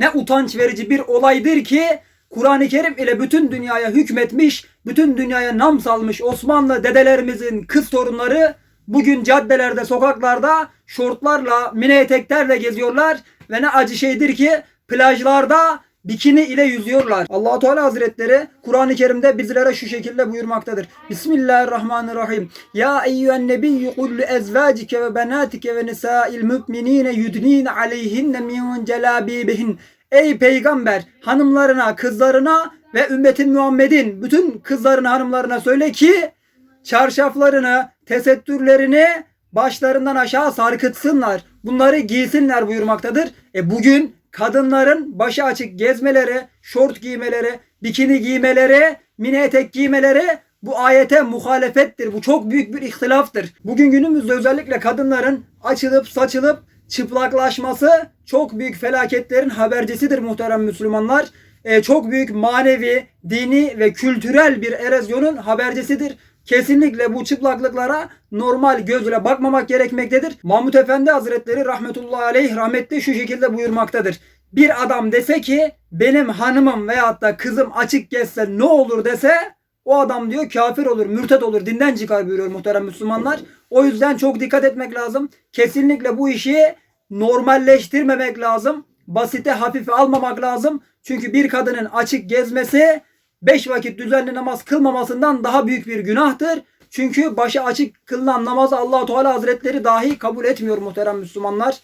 ne utanç verici bir olaydır ki Kur'an-ı Kerim ile bütün dünyaya hükmetmiş, bütün dünyaya nam salmış Osmanlı dedelerimizin kız torunları bugün caddelerde, sokaklarda şortlarla, mini eteklerle geziyorlar ve ne acı şeydir ki plajlarda bikini ile yüzüyorlar. Allahu Teala Hazretleri Kur'an-ı Kerim'de bizlere şu şekilde buyurmaktadır. Bismillahirrahmanirrahim. Ya eyyühen nebiyyü kul ezvacike ve benatike ve nisa'il müminine yudnine aleyhinne min celabibihin. Ey peygamber hanımlarına, kızlarına ve ümmetin Muhammed'in bütün kızlarına, hanımlarına söyle ki çarşaflarını, tesettürlerini başlarından aşağı sarkıtsınlar. Bunları giysinler buyurmaktadır. E bugün kadınların başı açık gezmeleri, şort giymeleri, bikini giymeleri, mini etek giymeleri bu ayete muhalefettir. Bu çok büyük bir ihtilaftır. Bugün günümüzde özellikle kadınların açılıp saçılıp çıplaklaşması çok büyük felaketlerin habercisidir muhterem Müslümanlar. Ee, çok büyük manevi, dini ve kültürel bir erozyonun habercisidir. Kesinlikle bu çıplaklıklara normal gözle bakmamak gerekmektedir. Mahmut Efendi Hazretleri rahmetullahi aleyh rahmetli şu şekilde buyurmaktadır. Bir adam dese ki benim hanımım veyahut da kızım açık gezse ne olur dese o adam diyor kafir olur, mürted olur, dinden çıkar buyuruyor muhterem Müslümanlar. O yüzden çok dikkat etmek lazım. Kesinlikle bu işi normalleştirmemek lazım. Basite hafife almamak lazım. Çünkü bir kadının açık gezmesi beş vakit düzenli namaz kılmamasından daha büyük bir günahtır. Çünkü başı açık kılınan namazı Allah Teala Hazretleri dahi kabul etmiyor muhterem Müslümanlar.